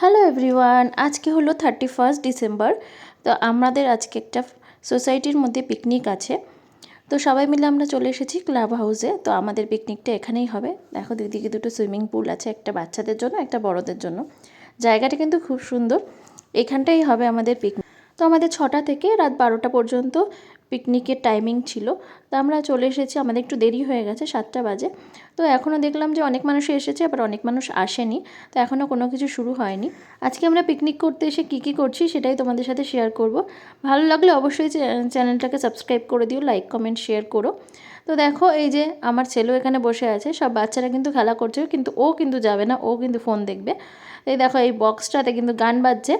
Hello everyone আজকে হলো thirty first December তো আমাদের আজকে একটা সোসাইটির মধ্যে পিকনিক আছে। তো সবাই মিলে আমরা চলে এসেছি ক্লাব হাউসে তো আমাদের পিকনিকটা এখানেই হবে। দেখো দুদিকে দুটো সুইমিং পুল আছে, একটা বাচ্চাদের জন্য, একটা বড়দের জন্য। জায়গাটা কিন্তু খুব সুন্দর, এখানটাই হবে আমাদের পিকনিক তো আমাদের ছটা থেকে রাত বারোটা পর্যন্ত পিকনিকের টাইমিং ছিল। তো আমরা চলে এসেছি, আমাদের একটু দেরি হয়ে গেছে, সাতটা বাজে। তো এখনও দেখলাম যে অনেক মানুষ এসেছে, আবার অনেক মানুষ আসেনি। তো এখনও কোনো কিছু শুরু হয়নি। আজকে আমরা পিকনিক করতে এসে কী কী করছি সেটাই তোমাদের সাথে শেয়ার করব। ভালো লাগলে অবশ্যই চ্যানেলটাকে সাবস্ক্রাইব করে দিও লাইক কমেন্ট শেয়ার করো। তো দেখো, এই যে আমার ছেলেও এখানে বসে আছে, সব বাচ্চারা কিন্তু খেলা করছে, কিন্তু ও কিন্তু যাবে না, ও কিন্তু ফোন দেখবে। এই দেখো, এই বক্সটাতে কিন্তু গান বাজছে।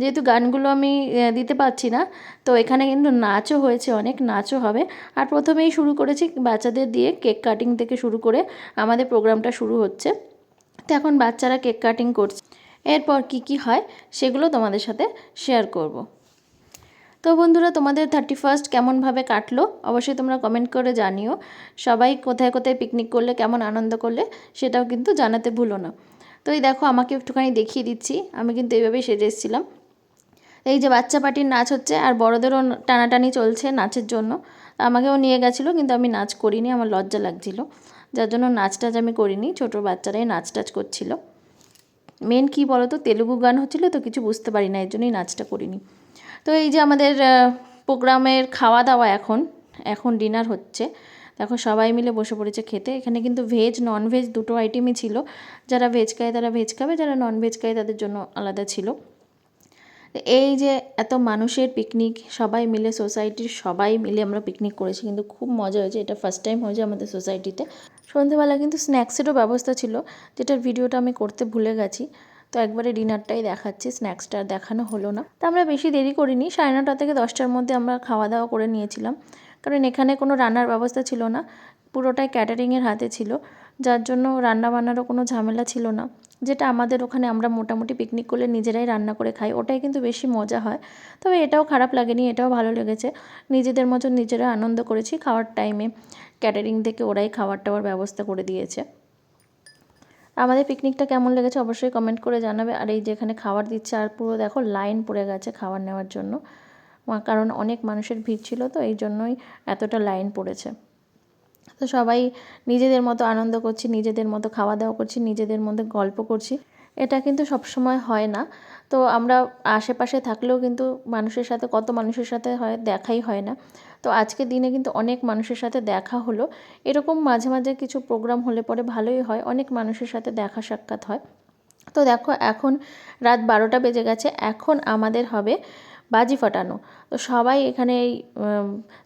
যেহেতু গানগুলো আমি দিতে পারছি না, তো এখানে কিন্তু নাচও হয়েছে, অনেক নাচও হবে। আর প্রথমেই শুরু করেছি বাচ্চাদের দিয়ে কেক কাটিং থেকে শুরু করে আমাদের প্রোগ্রামটা শুরু হচ্ছে। তো এখন বাচ্চারা কেক কাটিং করছে। এরপর কি কি হয় সেগুলো তোমাদের সাথে শেয়ার করব। তো বন্ধুরা, তোমাদের থার্টি ফার্স্ট কেমনভাবে কাটলো অবশ্যই তোমরা কমেন্ট করে জানিও। সবাই কোথায় কোথায় পিকনিক করলে, কেমন আনন্দ করলে সেটাও কিন্তু জানাতে ভুলো না। তো এই দেখো, আমাকে একটুখানি দেখিয়ে দিচ্ছি। আমি কিন্তু এইভাবেই সেজে এসেছিলাম। এই যে বাচ্চা পার্টির নাচ হচ্ছে আর বড়দেরও টানাটানি চলছে নাচের জন্য। আমাকেও নিয়ে গেছিল, কিন্তু আমি নাচ করিনি, আমার লজ্জা লাগছিল। যার জন্য নাচ টাচ আমি করিনি, ছোটো বাচ্চারাই নাচ টাচ করছিল। মেন কী বলো তো তেলুগু গান হচ্ছিল তো কিছু বুঝতে পারি না এর জন্যই নাচটা করিনি। তো এই যে আমাদের প্রোগ্রামের খাওয়া দাওয়া এখন এখন ডিনার হচ্ছে। দেখো সবাই মিলে বসে পড়েছে খেতে। এখানে কিন্তু ভেজ নন ভেজ দুটো আইটেমই ছিল। যারা ভেজ খায় তারা ভেজ খাবে, যারা নন ভেজ খায় তাদের জন্য আলাদা ছিল। এই যে এত মানুষের পিকনিক সবাই মিলে সোসাইটির সবাই মিলে আমরা পিকনিক করেছি, কিন্তু খুব মজা হয়েছে। এটা ফার্স্ট টাইম হয়েছে আমাদের সোসাইটিতে সন্ধেবেলা কিন্তু স্ন্যাক্সেরও ব্যবস্থা ছিল, যেটার ভিডিওটা আমি করতে ভুলে গেছি। তো একবারে ডিনারটাই দেখাচ্ছি স্ন্যাক্সটা দেখানো হলো না। তা আমরা বেশি দেরি করিনি, সাড়ে নটা থেকে দশটার মধ্যে আমরা খাওয়া দাওয়া করে নিয়েছিলাম। কারণ এখানে কোনো রান্নার ব্যবস্থা ছিল না, পুরোটাই ক্যাটারিংয়ের হাতে ছিল। যার জন্য রান্না বান্নারও কোনো ঝামেলা ছিল না। যেটা আমাদের ওখানে আমরা মোটামুটি পিকনিক করলে নিজেরাই রান্না করে খাই, ওটাই কিন্তু বেশি মজা হয়। তবে এটাও খারাপ লাগেনি, এটাও ভালো লেগেছে। নিজেদের মতন নিজেরা আনন্দ করেছি খাওয়ার টাইমে ক্যাটারিং থেকে ওরাই খাবার টাওয়ার ব্যবস্থা করে দিয়েছে। আমাদের পিকনিকটা কেমন লেগেছে অবশ্যই কমেন্ট করে জানাবে। আর এই যেখানে খাবার দিচ্ছে, আর পুরো দেখো লাইন পড়ে গেছে খাবার নেওয়ার জন্য। কারণ অনেক মানুষের ভিড় ছিল তো, এই জন্যই এতটা লাইন পড়েছে। তো সবাই নিজেদের মতো আনন্দ করছি, নিজেদের মতো খাওয়া দাওয়া করছি, নিজেদের মধ্যে গল্প করছি। এটা কিন্তু সবসময় হয় না। তো আমরা আশেপাশে থাকলেও কিন্তু মানুষের সাথে, কত মানুষের সাথে হয়, দেখাই হয় না। তো আজকের দিনে কিন্তু অনেক মানুষের সাথে দেখা হলো। এরকম মাঝে মাঝে কিছু প্রোগ্রাম হলে পরে ভালোই হয়, অনেক মানুষের সাথে দেখা সাক্ষাৎ হয়। তো দেখো, এখন রাত বারোটা বেজে গেছে, এখন আমাদের হবে বাজি ফাটানো। তো সবাই এখানে এই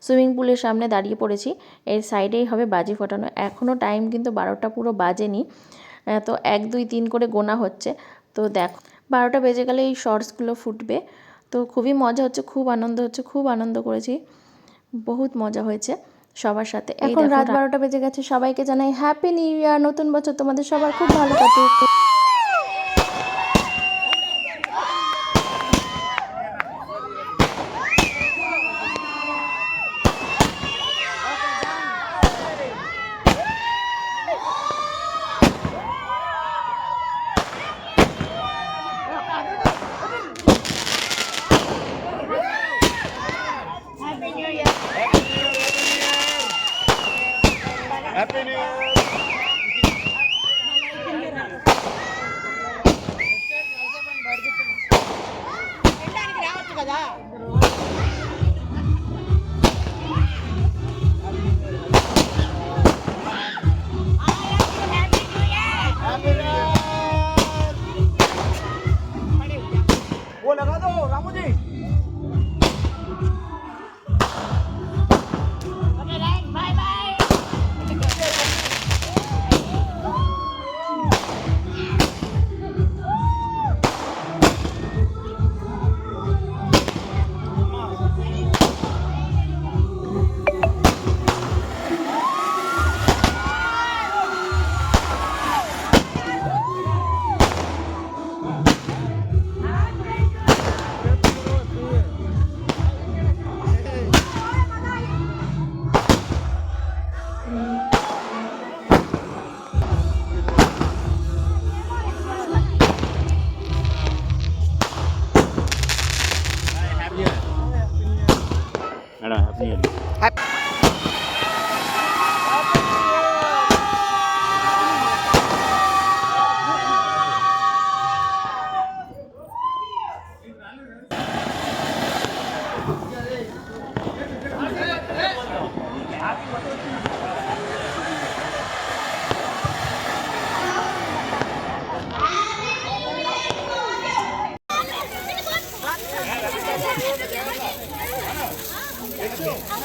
সুইমিং পুলের সামনে দাঁড়িয়ে পড়েছি। এর সাইডেই হবে বাজি ফাটানো। এখনও টাইম কিন্তু বারোটা পুরো বাজেনি। তো এক দুই তিন করে গোনা হচ্ছে। তো দেখো বারোটা বেজে গেলে এই শর্টসগুলো ফুটবে। তো খুবই মজা হচ্ছে খুব আনন্দ হচ্ছে খুব আনন্দ করেছি। বহুত মজা হয়েছে সবার সাথে। এখন রাত বারোটা বেজে গেছে সবাইকে জানাই হ্যাপি নিউ ইয়ার নতুন বছর তোমাদের সবার খুব ভালো কাটুক। Happy New Happy Let's go.